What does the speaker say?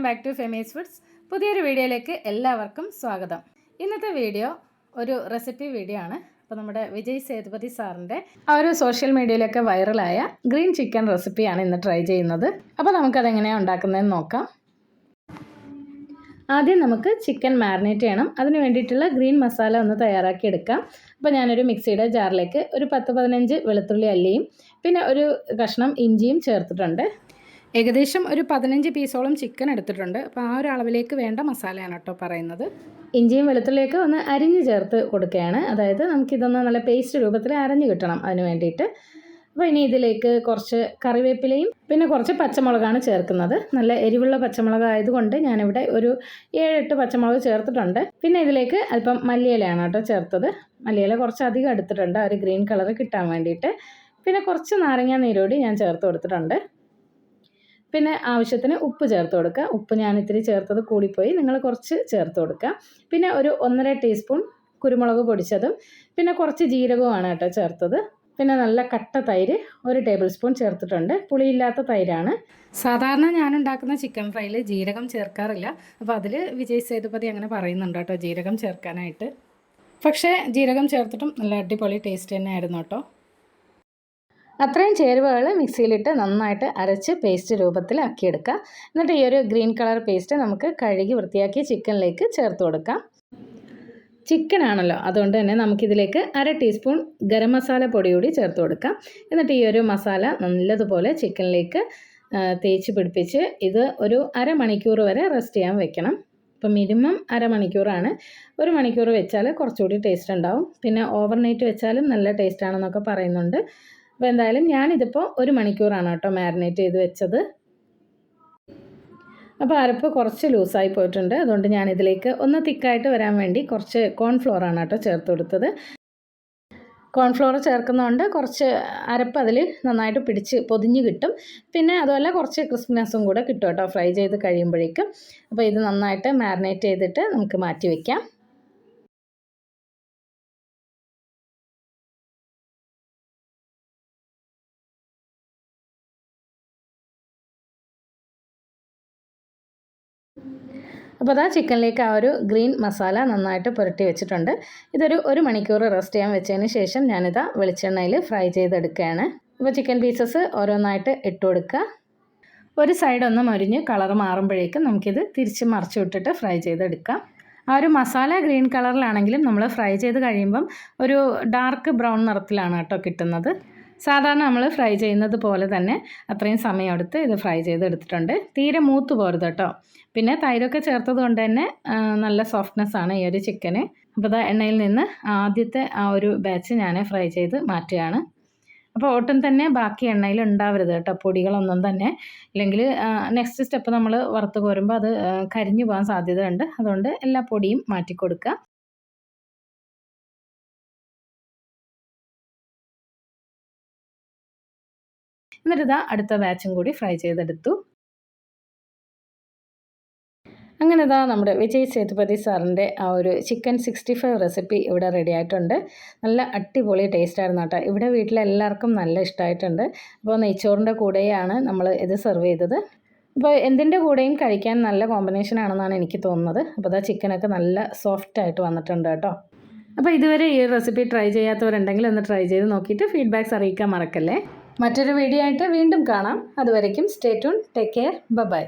Welcome back to Femi's foods. പുതിയൊരു വീഡിയോയിലേക്ക് എല്ലാവർക്കും സ്വാഗതം. ഇന്നത്തെ വീഡിയോ ഒരു റെസിപ്പി വീഡിയോ ആണ്. അപ്പോൾ നമ്മുടെ വിജയ് സേതുപതി സാറിന്റെ ആ ഒരു സോഷ്യൽ മീഡിയയിലൊക്കെ വൈറലായ ഗ്രീൻ ചിക്കൻ റെസിപ്പിയാണ് ഇന്ന് ട്രൈ ചെയ്യുന്നത്. അപ്പോൾ നമുക്കതെങ്ങനെയാണ് ഉണ്ടാക്കുന്നതെന്ന് നോക്കാം. ആദ്യം നമുക്ക് ചിക്കൻ മാരിനേറ്റ് ചെയ്യണം. അതിന് വേണ്ടിയിട്ടുള്ള ഗ്രീൻ മസാല ഒന്ന് തയ്യാറാക്കി എടുക്കാം. അപ്പോൾ ഞാനൊരു മിക്സിയുടെ ജാറിലേക്ക് ഒരു പത്ത് പതിനഞ്ച് വെളുത്തുള്ളി അല്ലിയും പിന്നെ ഒരു കഷ്ണം ഇഞ്ചിയും ചേർത്തിട്ടുണ്ട്. ഏകദേശം ഒരു പതിനഞ്ച് പീസോളം ചിക്കൻ എടുത്തിട്ടുണ്ട്. അപ്പോൾ ആ ഒരു അളവിലേക്ക് വേണ്ട മസാലയാണ് കേട്ടോ പറയുന്നത്. ഇഞ്ചിയും വെളുത്തുള്ളിയൊക്കെ ഒന്ന് അരിഞ്ഞ് ചേർത്ത് കൊടുക്കുകയാണ്. അതായത് നമുക്കിതൊന്ന് നല്ല പേസ്റ്റ് രൂപത്തിൽ അരഞ്ഞ് കിട്ടണം അതിന് വേണ്ടിയിട്ട്. അപ്പോൾ ഇനി ഇതിലേക്ക് കുറച്ച് കറിവേപ്പിലയും പിന്നെ കുറച്ച് പച്ചമുളകാണ് ചേർക്കുന്നത്. നല്ല എരിവുള്ള പച്ചമുളക് ആയതുകൊണ്ട് ഞാനിവിടെ ഒരു ഏഴെട്ട് പച്ചമുളക് ചേർത്തിട്ടുണ്ട്. പിന്നെ ഇതിലേക്ക് അല്പം മല്ലിയിലയാണ് കേട്ടോ ചേർത്തത്. മല്ലിയില കുറച്ച് അധികം എടുത്തിട്ടുണ്ട്. ആ ഒരു ഗ്രീൻ കളർ കിട്ടാൻ വേണ്ടിയിട്ട്. പിന്നെ കുറച്ച് നാരങ്ങ നീരോടി ഞാൻ ചേർത്ത് കൊടുത്തിട്ടുണ്ട്. പിന്നെ ആവശ്യത്തിന് ഉപ്പ് ചേർത്ത് കൊടുക്കുക. ഉപ്പ് ഞാൻ ഇത്തിരി ചേർത്തത് കൂടിപ്പോയി. നിങ്ങൾ കുറച്ച് ചേർത്ത് കൊടുക്കുക. പിന്നെ ഒരു ഒന്നര ടീസ്പൂൺ കുരുമുളക് പൊടിച്ചതും പിന്നെ കുറച്ച് ജീരകവുമാണ് കേട്ടോ ചേർത്തത്. പിന്നെ നല്ല കട്ട തൈര് ഒരു ടേബിൾ സ്പൂൺ ചേർത്തിട്ടുണ്ട്. പുളിയില്ലാത്ത തൈരാണ്. സാധാരണ ഞാൻ ഉണ്ടാക്കുന്ന ചിക്കൻ ഫ്രൈയിൽ ജീരകം ചേർക്കാറില്ല. അപ്പോൾ അതിൽ വിജയ് സേതുപതി അങ്ങനെ പറയുന്നുണ്ട് കേട്ടോ ജീരകം ചേർക്കാനായിട്ട്. പക്ഷേ ജീരകം ചേർത്തിട്ടും നല്ല അടിപൊളി ടേസ്റ്റ് തന്നെ ആയിരുന്നു കേട്ടോ. അത്രയും ചേരുവകൾ മിക്സിയിലിട്ട് നന്നായിട്ട് അരച്ച് പേസ്റ്റ് രൂപത്തിലാക്കിയെടുക്കുക എന്നിട്ട് ഈ ഒരു ഗ്രീൻ കളർ പേസ്റ്റ് നമുക്ക് കഴുകി വൃത്തിയാക്കി ചിക്കനിലേക്ക് ചേർത്ത് കൊടുക്കാം. ചിക്കൻ ആണല്ലോ അതുകൊണ്ട് തന്നെ നമുക്കിതിലേക്ക് അര ടീസ്പൂൺ ഗരം മസാല പൊടി കൂടി ചേർത്ത് കൊടുക്കാം. എന്നിട്ട് ഈ ഒരു മസാല നല്ലതുപോലെ ചിക്കനിലേക്ക് തേച്ച് പിടിപ്പിച്ച് ഇത് ഒരു അരമണിക്കൂർ വരെ റെസ്റ്റ് ചെയ്യാൻ വെക്കണം. ഇപ്പം മിനിമം അരമണിക്കൂറാണ്. ഒരു മണിക്കൂർ വെച്ചാൽ കുറച്ചുകൂടി ടേസ്റ്റ് ഉണ്ടാവും. പിന്നെ ഓവർനൈറ്റ് വെച്ചാലും നല്ല ടേസ്റ്റ് ആണെന്നൊക്കെ പറയുന്നുണ്ട്. അപ്പോൾ എന്തായാലും ഞാനിതിപ്പോൾ ഒരു മണിക്കൂറാണ് കേട്ടോ മാരിനേറ്റ് ചെയ്ത് വെച്ചത്. അപ്പോൾ അരപ്പ് കുറച്ച് ലൂസായി പോയിട്ടുണ്ട്. അതുകൊണ്ട് ഞാനിതിലേക്ക് ഒന്ന് തിക്കായിട്ട് വരാൻ വേണ്ടി കുറച്ച് കോൺഫ്ലോറാണ് കേട്ടോ ചേർത്ത് കൊടുത്തത്. കോൺഫ്ലോർ ചേർക്കുന്നതുകൊണ്ട് കുറച്ച് അരപ്പ് അതിൽ നന്നായിട്ട് പിടിച്ച് പൊതിഞ്ഞ് കിട്ടും. പിന്നെ അതുപോലെ കുറച്ച് ക്രിസ്മസും കൂടെ കിട്ടും കേട്ടോ. ഫ്രൈ ചെയ്ത് കഴിയുമ്പോഴേക്കും. അപ്പോൾ ഇത് നന്നായിട്ട് മാരിനേറ്റ് ചെയ്തിട്ട് നമുക്ക് മാറ്റി വയ്ക്കാം അപ്പോൾ അതാ ചിക്കനിലേക്ക് ആ ഒരു ഗ്രീൻ മസാല നന്നായിട്ട് പുരട്ടി വെച്ചിട്ടുണ്ട്. ഇതൊരു ഒരു മണിക്കൂർ റെസ്റ്റ് ചെയ്യാൻ വെച്ചതിന് ശേഷം ഞാനിതാ വെളിച്ചെണ്ണയിൽ ഫ്രൈ ചെയ്തെടുക്കുകയാണ്. അപ്പോൾ ചിക്കൻ പീസസ് ഓരോന്നായിട്ട് ഇട്ട് കൊടുക്കുക. ഒരു സൈഡ് ഒന്ന് കളർ മാറുമ്പോഴേക്കും നമുക്കിത് തിരിച്ച് മറിച്ച് വിട്ടിട്ട് ഫ്രൈ ചെയ്തെടുക്കാം. ആ ഒരു മസാല ഗ്രീൻ കളറിലാണെങ്കിലും നമ്മൾ ഫ്രൈ ചെയ്ത് കഴിയുമ്പം ഒരു ഡാർക്ക് ബ്രൗൺ നിറത്തിലാണ് കേട്ടോ കിട്ടുന്നത്. സാധാരണ നമ്മൾ ഫ്രൈ ചെയ്യുന്നത് പോലെ തന്നെ അത്രയും സമയമെടുത്ത് ഇത് ഫ്രൈ ചെയ്തെടുത്തിട്ടുണ്ട്. തീരെ മൂത്ത് പോരുത് കേട്ടോ. പിന്നെ തൈരൊക്കെ ചേർത്തത് കൊണ്ട് തന്നെ നല്ല സോഫ്റ്റ്നെസ് ആണ് ഈ ഒരു ചിക്കന് അപ്പോൾ എണ്ണയിൽ നിന്ന് ആദ്യത്തെ ആ ഒരു ബാച്ച് ഞാൻ ഫ്രൈ ചെയ്ത് മാറ്റുകയാണ്. അപ്പോൾ ഒട്ടും തന്നെ ബാക്കി എണ്ണയിൽ ഉണ്ടാവരുത് കേട്ടോ പൊടികളൊന്നും തന്നെ. ഇല്ലെങ്കിൽ നെക്സ്റ്റ് സ്റ്റെപ്പ് നമ്മൾ വറുത്ത് കോരുമ്പോൾ അത് കരിഞ്ഞു പോകാൻ സാധ്യതയുണ്ട്. അതുകൊണ്ട് എല്ലാ പൊടിയും മാറ്റി കൊടുക്കുക എന്നിട്ട് ഇതാ അടുത്ത ബാച്ചും കൂടി ഫ്രൈ ചെയ്തെടുത്തു. അങ്ങനെ ഇതാ നമ്മുടെ വിജയ് സേതുപതി സാറിന്റെ ആ ഒരു ചിക്കൻ സിക്സ്റ്റി ഫൈവ് റെസിപ്പി ഇവിടെ റെഡി ആയിട്ടുണ്ട്. നല്ല അടിപൊളി ടേസ്റ്റ് ആയിരുന്നു കേട്ടോ. ഇവിടെ വീട്ടിലെല്ലാവർക്കും നല്ല ഇഷ്ടമായിട്ടുണ്ട്. അപ്പോൾ നെയ്ച്ചോറിന്റെ കൂടെയാണ് നമ്മൾ ഇത് സെർവ് ചെയ്തത്. അപ്പോൾ എന്തിന്റെ കൂടെയും കഴിക്കാൻ നല്ല കോമ്പിനേഷൻ ആണെന്നാണ് എനിക്ക് തോന്നുന്നത്. അപ്പോൾ അതാ ചിക്കനൊക്കെ നല്ല സോഫ്റ്റ് ആയിട്ട് വന്നിട്ടുണ്ട് കേട്ടോ. അപ്പോൾ ഇതുവരെ ഈ റെസിപ്പി ട്രൈ ചെയ്യാത്തവരുണ്ടെങ്കിൽ ഒന്ന് ട്രൈ ചെയ്ത് നോക്കിയിട്ട് ഫീഡ്ബാക്ക്സ് അറിയിക്കാൻ മറക്കല്ലേ. മറ്റൊരു വീഡിയോ ആയിട്ട് വീണ്ടും കാണാം. അതുവരയ്ക്കും stay tune take care bye